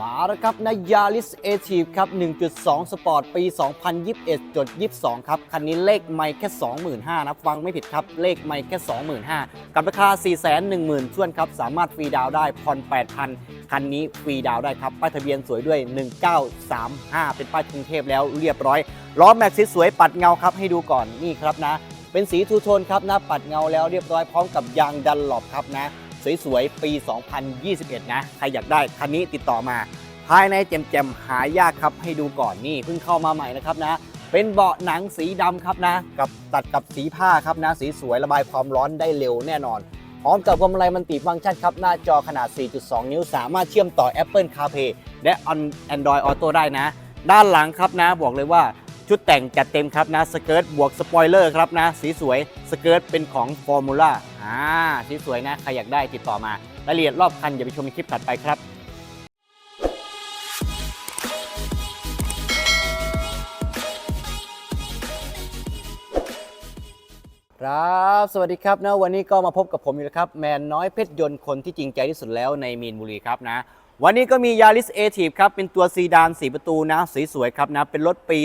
มาแล้วครับนะยาริสเอทีฟครับ 1.2 สปอร์ตปี 2021จด22 ครับ คันนี้เลขไม่แค่ 25,000นะฟังไม่ผิดครับ เลขไม่แค่ 25,000 กับราคา 410,000ส่วนครับ สามารถฟรีดาวได้ผ่อน 8,000 คันนี้ฟรีดาวได้ครับ ป้ายทะเบียนสวยด้วย 1935 เป็นป้ายกรุงเทพแล้วเรียบร้อยล้อแม็กซ์สวยปัดเงาครับให้ดูก่อนนี่ครับนะ เป็นสีทูโทนครับนะปัดเงาแล้วเรียบร้อยพร้อมกับยางดันหลบครับนะ สวยๆ ปี 2021 นะ ใครอยากได้คันนี้ติดต่อมา ภายในแจมๆ หายากครับให้ดูก่อนนี่เพิ่งเข้ามาใหม่นะครับนะ เป็นเบาะหนังสีดำครับนะ กับตัดกับสีผ้าครับนะ สีสวยระบายความร้อนได้เร็วแน่นอนพร้อมกับพวงมาลัยมันติฟังก์ชันครับ หน้าจอขนาด 4.2 นิ้ว สามารถเชื่อมต่อ Apple CarPlay และ Android Auto ได้นะ ด้านหลังครับนะบอกเลยว่า ชุดแต่งจัดเต็มครับนะสเกิร์ตบวกสปอยเลอร์ครับนะ สีสวยสเกิร์ตเป็นของ Formula อ่าสีสวยนะ ใครอยากได้ติดต่อมารายละเอียดรอบคันอย่าไปชมในคลิปถัดไปครับครับ สวัสดีครับนะวันนี้ก็มาพบกับผมอยู่แล้วครับ แมนน้อยเพชรยนต์คนที่จริงใจที่สุดแล้วในมีนบุรีครับนะ วันนี้ก็มียาริสเอทีฟครับ เป็นตัวซีดานสีประตูนะสีสวยครับนะ เป็นรถปี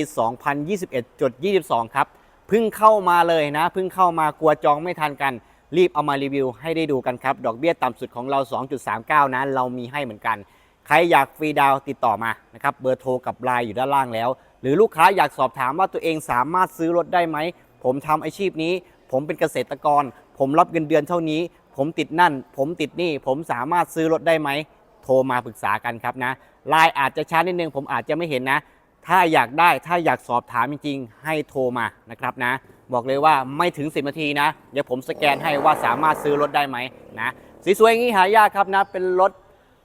2021.22 ครับ เพิ่งเข้ามาเลยนะ เพิ่งเข้ามากลัวจองไม่ทันกัน รีบเอามารีวิวให้ได้ดูกันครับ ดอกเบี้ยต่ำสุดของเรา 2.39 นะ เรามีให้เหมือนกัน ใครอยากฟรีดาวติดต่อมานะครับ เบอร์โทรกับไลน์อยู่ด้านล่างแล้ว หรือลูกค้าอยากสอบถามว่าตัวเองสามารถซื้อรถได้ไหม ผมทำอาชีพนี้ ผมเป็นเกษตรกร ผมรับเงินเดือนเท่านี้ ผมติดนั่น ผมติดนี่ ผมสามารถซื้อรถได้ไหม โทรมาปรึกษากันครับนะไลน์อาจจะช้านิดนึงผมอาจจะไม่เห็นนะ ถ้าอยากได้ถ้าอยากสอบถามจริงๆ ให้โทรมานะครับนะ บอกเลยว่าไม่ถึง 10 นาทีนะ เดี๋ยวผมสแกนให้ว่าสามารถซื้อรถได้ไหมนะสีสวยอย่างนี้หายากครับนะ เป็นรถ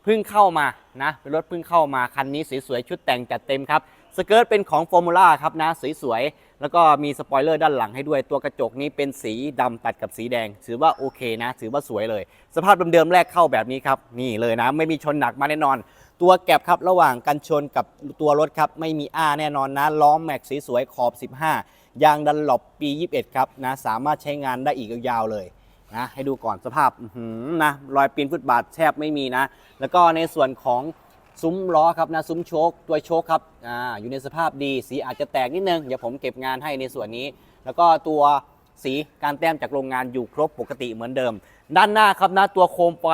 เพิ่งเข้ามานะเป็นรถเพิ่งเข้ามาคันนี้สวยๆชุดแต่งจัดเต็มครับสเกิร์ตเป็นของฟอร์มูล่าครับนะสวยๆ แล้วก็มีสปอยเลอร์ด้านหลังให้ด้วยตัวกระจกนี้เป็นสีดำตัดกับสีแดง ถือว่าโอเคนะ ถือว่าสวยเลย สภาพเดิมๆแรกเข้าแบบนี้ครับ นี่เลยนะ ไม่มีชนหนักมาแน่นอน ตัวแก็บครับระหว่างกันชนกับตัวรถครับ ไม่มีอ้าแน่นอนนะ ล้อแม็กสีสวยขอบ 15 ยางดันหลบปี 21 ครับนะ สามารถใช้งานได้อีกยาวๆเลยนะให้ดูก่อนสภาพนะรอยปีนฟุตบาทแทบไม่มีนะ แล้วก็ในส่วนของ ซุ้มล้อครับนะซุ้มโชคตัวโชคครับอ่าอยู่ในสภาพดีสีอาจจะแตกนิดนึงเดี๋ยวผมเก็บงานให้ในส่วนนี้ แล้วก็ตัวสีการแต้มจากโรงงานอยู่ครบปกติเหมือนเดิม ด้านหน้าครับนะตัวโคมไฟ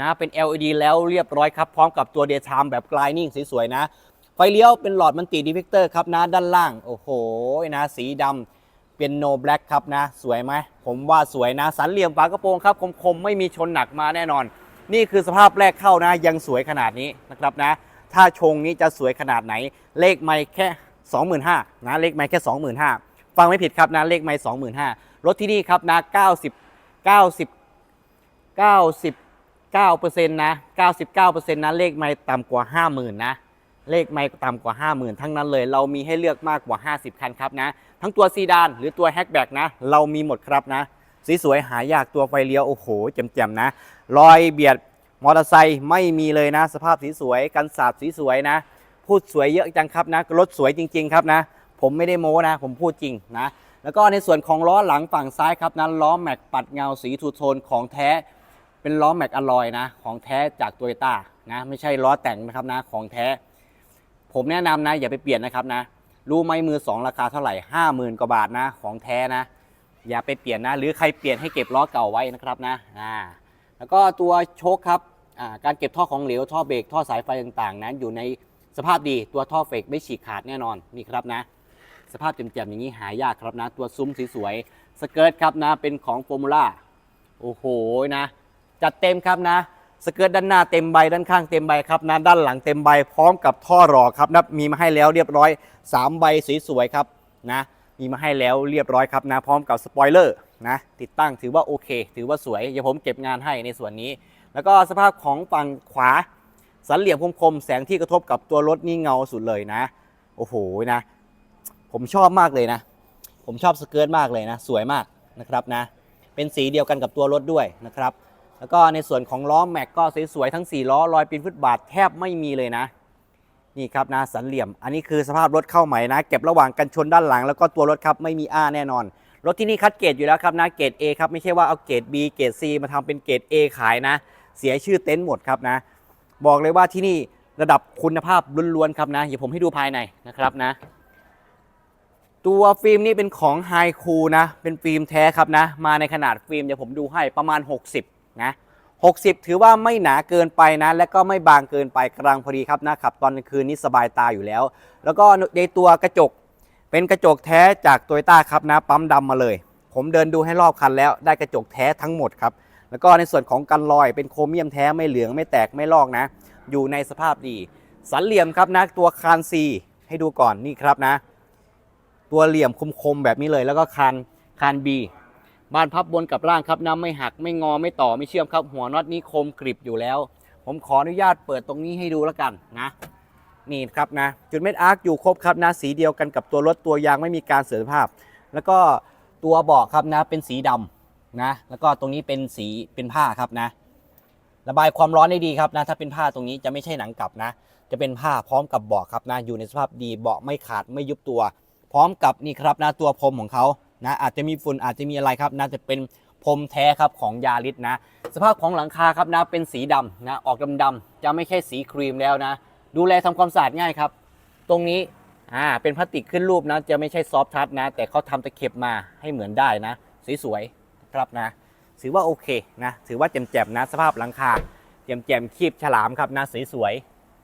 นะเป็น LED แล้วเรียบร้อยครับ พร้อมกับตัวเดย์ไทม์แบบกลายนิ่งสวยๆนะ ไฟเลี้ยวเป็นหลอดมันติดีเฟกเตอร์ครับนะด้านล่าง โอ้โหนะสีดำเป็นโนแบล็กครับนะ สวยไหมผมว่าสวยนะ สันเหลี่ยมฝากระโปรงครับคมๆไม่มีชนหนักมาแน่นอน นี่คือสภาพแรกเข้านะ ยังสวยขนาดนี้นะครับนะ ถ้าชงนี้จะสวยขนาดไหน เลขไม่แค่ 25,000นะเลขไม่แค่ 25,000ฟังไม่ผิดครับนะเลขไม่25,000รถที่นี่ครับนะ90 90 99%นะ99%นะเลขไม่ต่ำกว่า 50,000นะเลขไม่ต่ำกว่า 50,000 ทั้งนั้นเลย เรามีให้เลือกมากกว่า 50 คันครับนะ ทั้งตัวซีดานหรือตัวแฮชแบ็กนะ เรามีหมดครับนะ สีสวยหายากตัวไฟเลี้ยว โอ้โหแจ่มๆนะ รอยเบียดมอเตอร์ไซค์ไม่มีเลยนะ สภาพสีสวย กันสาดสีสวยนะ พูดสวยเยอะจังครับนะ รถสวยจริง ๆ ครับนะ ผมไม่ได้โม้นะ ผมพูดจริงนะ แล้วก็ในส่วนของล้อหลังฝั่งซ้ายครับนะล้อแม็กปัดเงาสีทูโทนของแท้ เป็นล้อแม็กอลลอยนะ ของแท้จากโตโยต้านะ ไม่ใช่ล้อแต่งนะครับนะ ของแท้ ผมแนะนำนะ อย่าไปเปลี่ยนนะครับนะ รู้ไหมมือสองราคาเท่าไหร่ห้าหมื่นกว่าบาทนะ ของแท้นะ อย่าไปเปลี่ยนนะ หรือใครเปลี่ยนให้เก็บล้อเก่าไว้นะครับนะ อ่า แล้วก็ตัวโชคครับการเก็บท่อของเหลวท่อเบรกท่อสายไฟต่างๆ นั้นอยู่ในสภาพดีตัวท่อเฟกไม่ฉีกขาดแน่นอนนี่ครับนะ สภาพเจ็มๆอย่างนี้หายากครับนะ ตัวซุ้มสสวยๆสเกิร์ตครับนะเป็นของฟอร์มูล่าโอ้โหนะ จัดเต็มครับนะสเกิร์ตด้านหน้าเต็มใบด้านข้างเต็มใบครับนะด้านหลังเต็มใบพร้อมกับท่อรอครับนะมีมาให้แล้วเรียบร้อย 3 ใบสวยๆครับนะมีมาให้แล้วเรียบร้อยครับนะพร้อมกับสปอยเลอร์ นะติดตั้งถือว่าโอเค ถือว่าสวยเดี๋ยวผมเก็บงานให้ในส่วนนี้ แล้วก็สภาพของฝั่งขวา สันเหลี่ยมคมๆแสงที่กระทบกับตัวรถนี่เงาสุดเลยนะ โอ้โหนะ ผมชอบมากเลยนะ ผมชอบสเกิร์ตมากเลยนะ สวยมากนะครับนะ เป็นสีเดียวกันกับตัวรถด้วยนะครับ แล้วก็ในส่วนของล้อแม็กก็สวยๆทั้ง 4 ล้อรอยปีนฟุตบาทแทบไม่มีเลยนะนี่ครับนะสันเหลี่ยม อันนี้คือสภาพรถเข้าใหม่นะ เก็บระหว่างกันชนด้านหลัง แล้วก็ตัวรถครับไม่มีอ้าแน่นอน รถที่นี่คัดเกรดอยู่แล้วครับนะเกรด A ครับไม่ใช่ว่าเอาเกรด B เกรด C มาทำเป็นเกรด A ขายนะ เสียชื่อเต็นท์หมดครับนะ บอกเลยว่าที่นี่ระดับคุณภาพล้วนๆครับนะเดี๋ยวผมให้ดูภายในนะครับนะ ตัวฟิล์มนี่เป็นของไฮคูนะ เป็นฟิล์มแท้ครับนะ มาในขนาดฟิล์มเดี๋ยวผมดูให้ประมาณ 60 นะ 60 ถือว่าไม่หนาเกินไปนะ และก็ไม่บางเกินไปกลางพอดีครับนะขับตอนกลางคืนนี้สบายตาอยู่แล้ว แล้วก็ในตัวกระจก เป็นกระจกแท้จากโตโยต้าครับนะปั๊มดำมาเลย ผมเดินดูให้รอบคันแล้วได้กระจกแท้ทั้งหมดครับ แล้วก็ในส่วนของกันรอยเป็นโครเมียมแท้ไม่เหลืองไม่แตกไม่ลอกนะ อยู่ในสภาพดี สันเหลี่ยมครับนะตัวคานซีให้ดูก่อนนี่ครับนะ ตัวเหลี่ยมคมๆแบบนี้เลย แล้วก็คานคานบีบานพับบนกับล่างครับนะไม่หักไม่งอไม่ต่อไม่เชื่อมครับ หัวน็อตนี้คมกริบอยู่แล้ว ผมขออนุญาตเปิดตรงนี้ให้ดูแล้วกันนะ นี่ครับนะจุดเม็ดอาร์คอยู่ครบครับนะสีเดียวกันกับตัวรถตัวยางไม่มีการเสื่อมสภาพ แล้วก็ตัวเบาะครับนะเป็นสีดำนะ แล้วก็ตรงนี้เป็นสีเป็นผ้าครับนะ ระบายความร้อนได้ดีครับนะ ถ้าเป็นผ้าตรงนี้จะไม่ใช่หนังกลับนะ จะเป็นผ้าพร้อมกับเบาะครับนะ อยู่ในสภาพดีเบาะไม่ขาดไม่ยุบตัว พร้อมกับนี่ครับนะตัวพรมของเขานะอาจจะมีฝุ่นอาจจะมีอะไรครับนะจะเป็นพรมแท้ครับของยาริสนะ สภาพของหลังคาครับนะเป็นสีดำนะออกดำๆจะไม่ใช่สีครีมแล้วนะ ดูแลทำความสะอาดง่ายครับ ตรงนี้อ่าเป็นพลาสติกขึ้นรูปนะ จะไม่ใช่ซอฟท์ทัชนะ แต่เขาทำตะเข็บมาให้เหมือนได้นะ สวยๆนะครับนะ ถือว่าโอเคนะ ถือว่าแจ่มๆนะ สภาพหลังคาแจ่มๆคีบฉลามครับนะสวย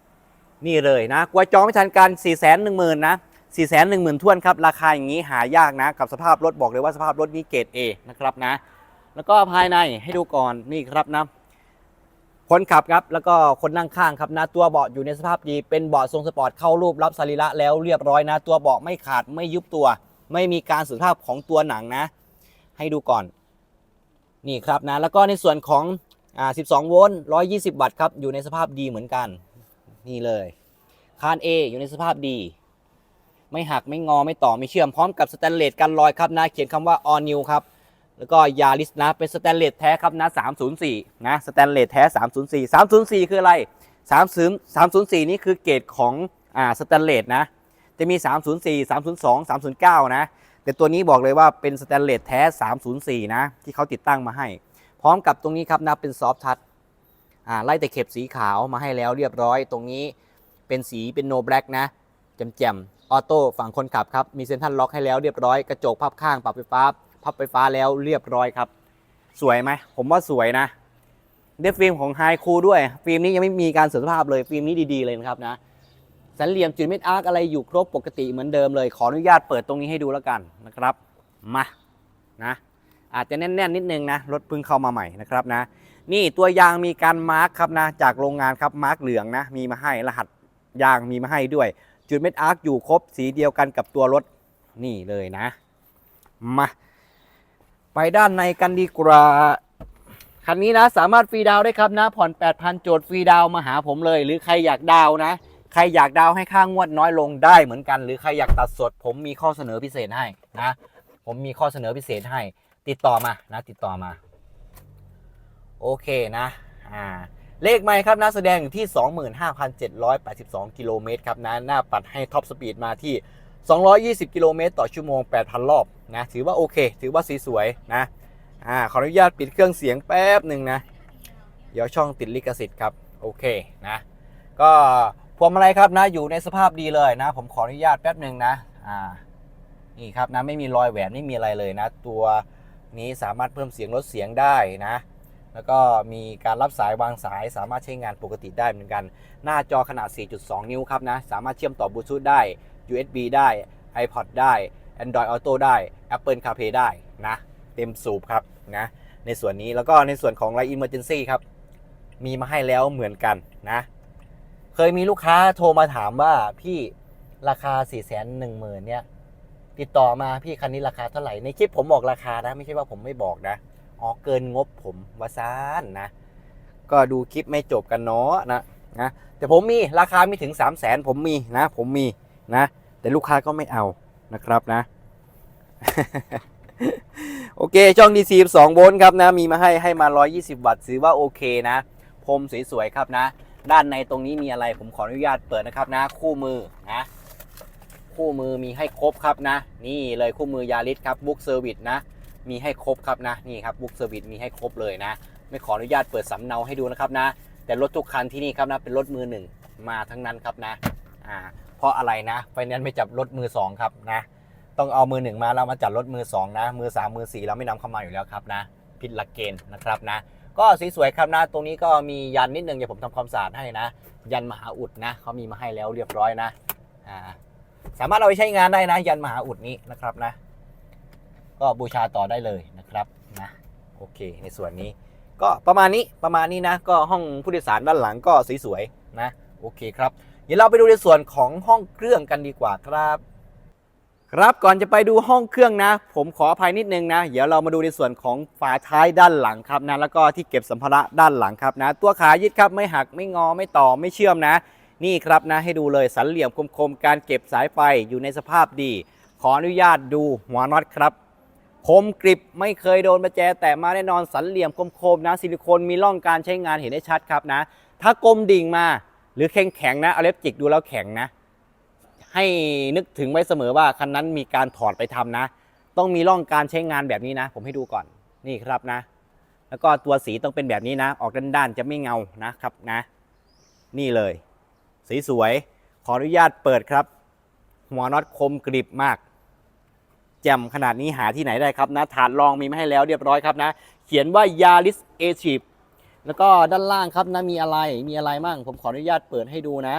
ๆนี่เลยนะกลัวจองไม่ทันกัน4 1 0 0 0 0นะ4 1 0 0 0 0ท้วนครับ ราคาอย่างนี้หายากนะ กับสภาพรถบอกเลยว่าสภาพรถนี้เกรด A นะครับนะ แล้วก็ภายในให้ดูก่อนนี่ครับนะ คนขับครับแล้วก็คนนั่งข้างครับนะตัวเบาะอยู่ในสภาพดีเป็นเบาะทรงสปอร์ตเข้ารูปรับสรีระแล้วเรียบร้อยนะ ตัวเบาะไม่ขาดไม่ยุบตัว ไม่มีการสุดภาพของตัวหนังนะ ให้ดูก่อน นี่ครับนะ แล้วก็ในส่วนของอ่า12 โวลต์ 120 วัตต์ครับอยู่ในสภาพดีเหมือนกัน นี่เลยคาน A อยู่ในสภาพดี ไม่หักไม่งอไม่ต่อไม่เชื่อมพร้อมกับสแตนเลสกันรอยครับนะเขียนคำว่า all new ครับ แล้วก็ยาริสนะเป็นสแตนเลสแท้ครับนะ304นะสแตนเลสแท้ 304 304 คืออะไร 30 304 นี่คือเกรดของอ่าสแตนเลสนะ จะมี 304 302 309 นะ แต่ตัวนี้บอกเลยว่าเป็นสแตนเลสแท้ 304 นะ ที่เขาติดตั้งมาให้ พร้อมกับตรงนี้ครับนะเป็นซอฟทัชอ่าไล่แต่เข็บสีขาวมาให้แล้วเรียบร้อย ตรงนี้เป็นสีเป็นโนแบล็กนะแจ่มๆออโต้ฝั่งคนขับครับมีเซ็นทรัลล็อกให้แล้วเรียบร้อย กระจกพับข้างปรับไฟฟ้า พับไฟฟ้าแล้วเรียบร้อยครับ สวยไหมผมว่าสวยนะได้ฟิล์มของไฮคูด้วยฟิล์มนี้ยังไม่มีการเสื่อมสภาพเลยฟิล์มนี้ดีๆเลยนะครับนะสันเหลี่ยมจุดเม็ดอาร์คอะไรอยู่ครบปกติเหมือนเดิมเลย ขออนุญาตเปิดตรงนี้ให้ดูแล้วกันนะครับมานะอาจจะแน่นๆนิดนึงนะรถเพิ่งเข้ามาใหม่นะครับนะ นี่ตัวยางมีการมาร์คครับนะจากโรงงานครับมาร์คเหลืองนะมีมาให้รหัสยางมีมาให้ด้วย จุดเม็ดอาร์คอยู่ครบสีเดียวกันกับตัวรถนี่เลยนะมา ไปด้านในกันดีกว่า คันนี้นะสามารถฟรีดาวได้ครับนะ ผ่อน 8,000 โจทย์ฟรีดาวมาหาผมเลย หรือใครอยากดาวนะ ใครอยากดาวให้ค่างวดน้อยลงได้เหมือนกัน หรือใครอยากตัดสด ผมมีข้อเสนอพิเศษให้นะ ผมมีข้อเสนอพิเศษให้ ติดต่อมานะ ติดต่อมา โอเคนะ อ่าเลขไม่ครับนะแสดงอยู่ที่ 25,782 กิโลเมตรครับนะหน้าปัดให้ท็อปสปีดมาที่ 220 กิโลเมตรต่อชั่วโมง 8,000 รอบนะถือว่าโอเค ถือว่าสีสวยนะอ่าขออนุญาตปิดเครื่องเสียงแป๊บหนึ่งนะ เดี๋ยวช่องติดลิขสิทธิ์ครับ โอเคนะ ก็พวงมาลัยครับนะอยู่ในสภาพดีเลยนะ ผมขออนุญาตแป๊บหนึ่งนะอ่านี่ครับนะไม่มีรอยแหวนไม่มีอะไรเลยนะ ตัวนี้สามารถเพิ่มเสียงลดเสียงได้นะ แล้วก็มีการรับสายวางสายสามารถใช้งานปกติได้เหมือนกัน หน้าจอขนาด 4.2 นิ้วครับนะ สามารถเชื่อมต่อบลูทูธได้ USB ได้ iPod ได้ Android Auto ได้ Apple CarPlay ได้นะ เต็มสูบครับนะในส่วนนี้แล้วก็ในส่วนของ Line Emergency ครับ มีมาให้แล้วเหมือนกันนะ เคยมีลูกค้าโทรมาถามว่าพี่ราคา 4 1 0 0 0 0เนี่ยติดต่อมาพี่คันนี้ราคาเท่าไหร่ ในคลิปผมบอกราคานะ ไม่ใช่ว่าผมไม่บอกนะอ๋อเกินงบผมวาซานนะ ก็ดูคลิปไม่จบกันเนาะนะนะแต่ผมมีราคาม่ถึง 3 0 0แสนผมมีนะ ผมมีนะ แต่ลูกค้าก็ไม่เอานะครับนะ โอเค ช่อง DC 2โวลต์ครับนะ มีมาให้ให้มา 120 วัตต์ถือว่าโอเคนะ พรมสวยๆครับนะ ด้านในตรงนี้มีอะไรผมขออนุญาตเปิดนะครับนะ คู่มือนะ คู่มือมีให้ครบครับนะ นี่เลยคู่มือยาริสครับบุ๊กเซอร์วิสนะ มีให้ครบครับนะ นี่ครับบุ๊กเซอร์วิสมีให้ครบเลยนะ ไม่ขออนุญาตเปิดสำเนาให้ดูนะครับนะ แต่รถทุกคันที่นี่ครับนะ เป็นรถมือหนึ่งมาทั้งนั้นครับนะ อ่า เพราะอะไรนะไฟแนนซ์ไม่จับรถมือสองครับนะ ต้องเอามือหนึ่งมาเรามาจัดรถมือสองนะ มือสามมือสี่เราไม่นำเข้ามาอยู่แล้วครับนะ ผิดหลักเกณฑ์นะครับนะ ก็สีสวยครับนะ ตรงนี้ก็มียันนิดนึงเดี๋ยวผมทำความสะอาดให้นะ ยันมหาอุดนะเขามีมาให้แล้วเรียบร้อยนะอ่าสามารถเอาไปใช้งานได้นะ ยันมหาอุดนี้นะครับนะ ก็บูชาต่อได้เลยนะครับนะโอเค ในส่วนนี้ก็ประมาณนี้ประมาณนี้นะ ก็ห้องผู้โดยสารด้านหลังก็สีสวยนะ โอเคครับ ดี๋ยวเราไปดูในส่วนของห้องเครื่องกันดีกว่าครับ ครับก่อนจะไปดูห้องเครื่องนะ ผมขออภัยนิดนึงนะ เดี๋ยวเรามาดูในส่วนของฝาท้ายด้านหลังครับนะแล้วก็ที่เก็บสัมภาระด้านหลังครับนะ ตัวขายึดครับไม่หักไม่งอไม่ต่อไม่เชื่อมนะ นี่ครับนะให้ดูเลยสันเหลี่ยมคมๆการเก็บสายไฟอยู่ในสภาพดี ขออนุญาตดูหัวน็อตครับคมกริบไม่เคยโดนประแจแตะมาแน่นอนสันเหลี่ยมคมๆนะ ซิลิโคนมีร่องการใช้งานเห็นได้ชัดครับนะ ถ้ากลมดิ่งมา หรือแข็งแข็งนะเอาเล็บจิกดูแล้วแข็งนะ ให้นึกถึงไว้เสมอว่าคันนั้นมีการถอดไปทำนะ ต้องมีร่องการใช้งานแบบนี้นะ ผมให้ดูก่อนนี่ครับนะ แล้วก็ตัวสีต้องเป็นแบบนี้นะ ออกด้านๆจะไม่เงานะครับนะ นี่เลย สีสวยขออนุญาตเปิดครับ หัวน็อตคมกริบมากแจ่มขนาดนี้หาที่ไหนได้ครับนะ ฐานรองมีมาให้แล้วเรียบร้อยครับนะ เขียนว่า Yaris a c h i p แล้วก็ด้านล่างครับนะมีอะไรมีอะไรมั่ง ผมขออนุญาตเปิดให้ดูนะ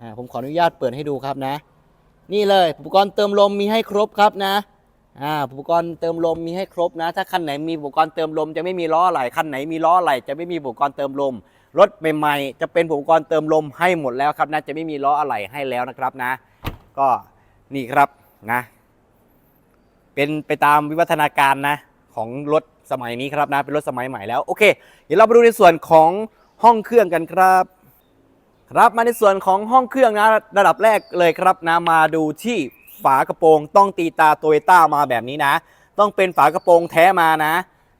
อ่าผมขออนุญาตเปิดให้ดูครับนะ นี่เลยอุปกรณ์เติมลมมีให้ครบครับนะอ่าอุปกรณ์เติมลมมีให้ครบนะ ถ้าคันไหนมีอุปกรณ์เติมลมจะไม่มีล้ออะไหลคันไหนมีล้ออะไหลจะไม่มีอุปกรณ์เติมลมรถใหม่ๆจะเป็นอุปกรณ์เติมลมให้หมดแล้วครับนะจะไม่มีล้ออะไหล่ให้แล้วนะครับนะ ก็นี่ครับนะ เป็นไปตามวิวัฒนาการนะ ของรถสมัยนี้ครับนะเป็นรถสมัยใหม่แล้วโอเค เดี๋ยวเราไปดูในส่วนของห้องเครื่องกันครับ ครับมาในส่วนของห้องเครื่องนะระดับแรกเลยครับนะมาดูที่ฝากระโปรงต้องตีตาโตโยต้ามาแบบนี้นะ ต้องเป็นฝากระโปรงแท้มานะ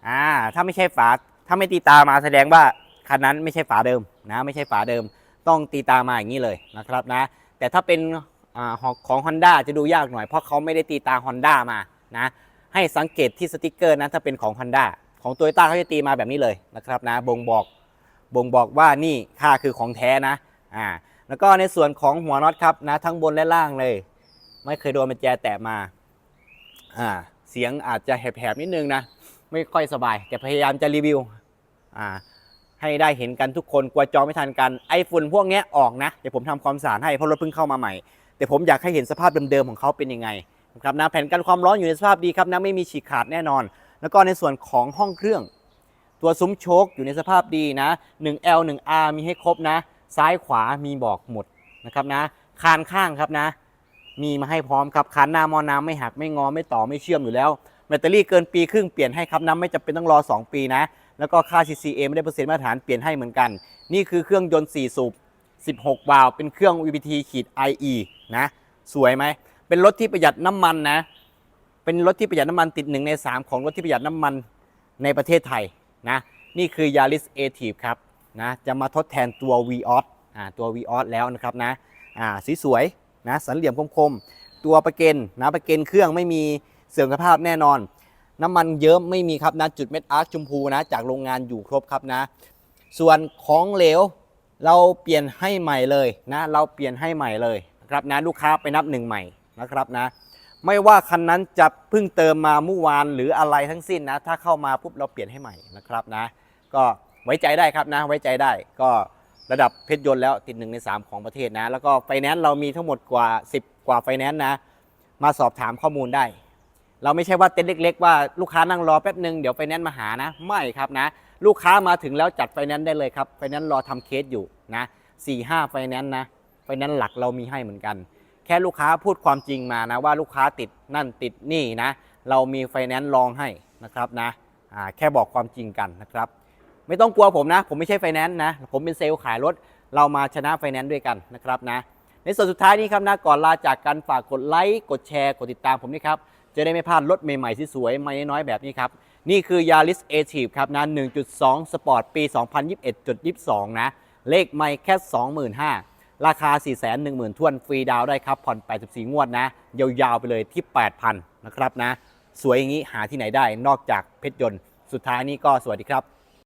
อ่าถ้าไม่ใช่ฝาถ้าไม่ตีตามาแสดงว่าคันนั้นไม่ใช่ฝาเดิมนะไม่ใช่ฝาเดิม ต้องตีตามาอย่างนี้เลยนะครับนะ แต่ถ้าเป็นอของ Honda จะดูยากหน่อยเพราะเขาไม่ได้ตีตา Honda มานะ ให้สังเกตที่สติกเกอร์นะถ้าเป็นของ Honda ของ Toyota เขาจะตีมาแบบนี้เลยนะครับนะบ่งบอกบ่งบอกว่านี่ค่าคือของแท้นะอ่าแล้วก็ในส่วนของหัวน็อตครับนะทั้งบนและล่างเลย ไม่เคยโดนมันแจแตะมาอ่าเสียงอาจจะแหบๆนิดนึงนะไม่ค่อยสบาย แต่พยายามจะรีวิวอ่าให้ได้เห็นกันทุกคนกลัวจองไม่ทันกันไอฝุ่นพวกนี้ออกนะเดี๋ยวผมทำความสะอาดให้เพราะรถเพิ่งเข้ามาใหม่ แต่ผมอยากให้เห็นสภาพเดิมๆของเขาเป็นยังไง ครับนะแผ่นกันความร้อนอยู่ในสภาพดีครับนะไม่มีฉีกขาดแน่นอน แล้วก็ในส่วนของห้องเครื่อง ตัวซุ้มโชคอยู่ในสภาพดีนะ 1L 1R มีให้ครบนะ ซ้ายขวามีบอกหมดนะครับนะคานข้างครับนะ มีมาให้พร้อมครับคานหน้ามอน้ำไม่หักไม่งอไม่ต่อไม่เชื่อมอยู่แล้วแบตเตอรี่เกินปีครึ่งเปลี่ยนให้ครับน้ำไม่จำเป็นต้องรอ 2 ปีนะ แล้วก็ค่า CCA ไม่ได้เปอร์เซ็นต์มาตรฐานเปลี่ยนให้เหมือนกัน นี่คือเครื่องยนต์4สูบ16 วาล์วเป็นเครื่อง VVT ขีด IE นะสวยไหม เป็นรถที่ประหยัดน้ำมันนะ เป็นรถที่ประหยัดน้ำมันติด1ใน 3 ของรถที่ประหยัดน้ำมันในประเทศไทยนะ นี่คือ Yaris a t i v ครับนะ จะมาทดแทนตัว Vios อ่าตัว Vios แล้วนะครับนะสีสวยนะสันเหลี่ยมคมๆ ตัวประเกนนะประเกนเครื่องไม่มีเสื่อมสภาพแน่นอน น้ำมันเยิ้มไม่มีครับนะจุดเม็ดอาร์คชมพูนะจากโรงงานอยู่ครบครับนะ ส่วนของเหลวเราเปลี่ยนให้ใหม่เลยนะ เราเปลี่ยนให้ใหม่เลยครับนะลูกค้าไปนับหนึ่งใหม่ นะครับนะไม่ว่าคันนั้นจะเพิ่งเติมมาเมื่อวานหรืออะไรทั้งสิ้นนะ ถ้าเข้ามาปุ๊บเราเปลี่ยนให้ใหม่นะครับนะ ก็ไว้ใจได้ครับนะ ไว้ใจได้ ก็ระดับเพชรยนต์แล้วติดหนึ่งใน 3 ของประเทศนะ แล้วก็ไฟแนนซ์เรามีทั้งหมดกว่า 10 กว่าไฟแนนซ์นะ มาสอบถามข้อมูลได้ เราไม่ใช่ว่าเต็นท์เล็ก ๆ ว่าลูกค้านั่งรอแป๊บหนึ่งเดี๋ยวไฟแนนซ์มาหานะ ไม่ครับนะ ลูกค้ามาถึงแล้วจัดไฟแนนซ์ได้เลยครับไฟแนนซ์รอทำเคสอยู่นะสี่ห้าไฟแนนซ์นะไฟแนนซ์หลักเรามีให้เหมือนกัน แค่ลูกค้าพูดความจริงมานะว่าลูกค้าติดนั่นติดนี่นะ เรามีไฟแนนซ์รองให้นะครับนะแค่บอกความจริงกันนะครับ ไม่ต้องกลัวผมนะ ผมไม่ใช่ไฟแนนซ์นะ ผมเป็นเซลล์ขายรถ เรามาชนะไฟแนนซ์ด้วยกันนะครับนะ ในส่วนสุดท้ายนี้ครับนะก่อนลาจากกันฝากกดไลค์กดแชร์กดติดตามผมนี่ครับ จะได้ไม่พลาดรถใหม่ๆสีสวยไม่น้อยๆแบบนี้ครับ นี่คือ Yaris a t i v ครับนะ1.2 Sport ปี 2021.22 นะ เลขไม่แค่ 25,000 ราคา 410,000 ทวนฟรีดาวได้ครับ ผ่อน 84 งวดนะ ยาวๆ ไปเลยที่ 8,000 นะครับนะ สวยอย่างนี้หาที่ไหนได้นอกจากเพชรยนต์ สุดท้ายนี้ก็สวัสดีครับ